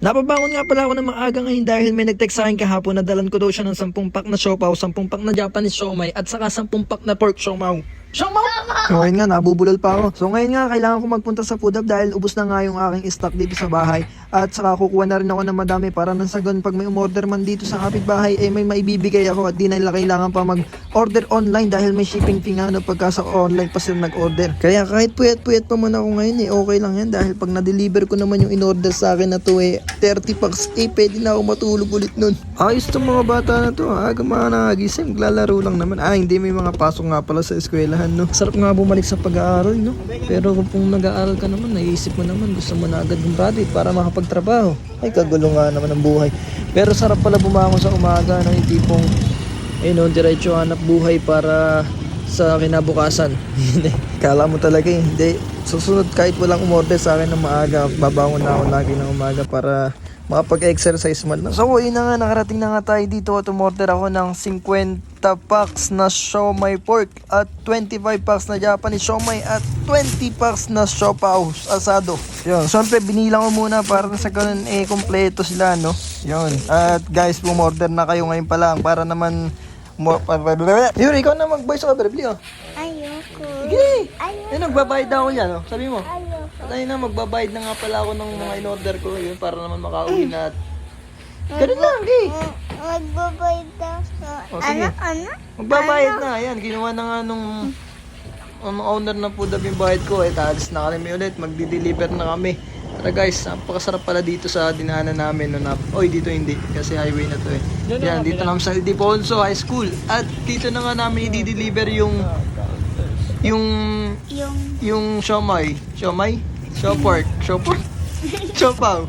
Napabangon nga pala ako ng maaga ngayon dahil may nag-text sa akin kahapon na dalan ko daw siya ng 10 pack na siopaw, 10 pack na Japanese siomay at saka 10 pack na pork siomaw. Siomaw! So ngayon nga, nabubulol pa ako. So ngayon nga, kailangan ko magpunta sa food hub dahil ubos na nga yung aking stock dito sa bahay. At saka kukuha na rin ako ng madami para nang sa pag may umorder man dito sa kapitbahay, eh may maibibigay ako at di na kailangan pa mag-order online dahil may shipping fee nga no, pagka sa online pa sila nag-order. Kaya kahit puyat-puyat pa man ako ngayon eh, okay lang yan dahil pag na-deliver ko naman yung in-order sa akin na to eh, 30 packs eh, pwede na ako matulog ulit nun. Ayos tong mga bata na to, aga mga nangagising, maglalaro lang naman. Ah, hindi may mga pasok nga pala sa eskwelahan no. Sarap nga bumalik sa pag-aaral no. Pero kung nag-aaral ka naman, naisip mo naman, gusto mo na agad graduate para makapagtrabaho. Ay, kagulo nga naman ang buhay. Pero sarap pala bumangon sa umaga, no, yung tipong, eh no, diretso hanap buhay para sa kinabukasan. Kala mo talaga eh, hindi. Susunod kahit walang umorder sa akin ng maaga, babangon na ako lagi ng umaga para makapag-exercise man lang. So, yun na nga, nakarating na nga tayo dito at umorder ako ng 50 packs na siomay pork at 25 packs na Japanese siomay at 20 packs na siopaw asado. Yun, syempre binilang ko muna para sa ganun eh kompleto sila, no? Yun. At guys, umorder na kayo ngayon pa lang para naman Yun, ikaw na mag-voice over, Bli, oh. Ayoko. Sige! Ayoko. Yun, nagbabayad na ako niyan, oh. Sabi mo. Ayoko. Ayun na, magbabayad na nga pala ako ng mga in-order ko yun para naman makauwi na at... Ganun lang, okay. Mm, Magbabayad ako. O, sige. Ano? Ano? Magbabayad na, ayan, ginawa na nga nung ang owner ng food hub yung bayad ko, eh, talis na kami ulit, magdi-deliver na kami. Tara guys, napakasarap pala dito sa dinaanan namin. No, na, oy, dito hindi, kasi highway na to eh. Yan, dito naman sa Ildefonso High School. At dito na nga namin i-deliver yung, yung, Yung yung siomay. Siomay? Siopork. Siopork? Siopaw.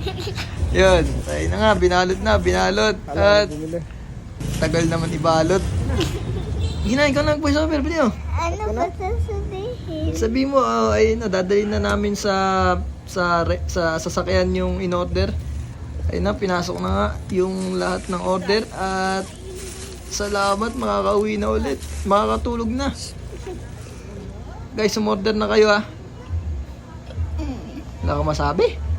Yun. Ayun na nga, binalot na, binalot. At tagal naman ibalot. Gina, ikaw na nag-voice over, video. ano ba sasabihin? Sabi mo, uh, ayun na, dadalhin na namin sa sa re- sa sasakyan yung in-order. Ayun na, pinasok na nga yung lahat ng order at salamat, makakauwi na ulit. Makakatulog na. Guys, umorder na kayo ah. Wala ka masabi?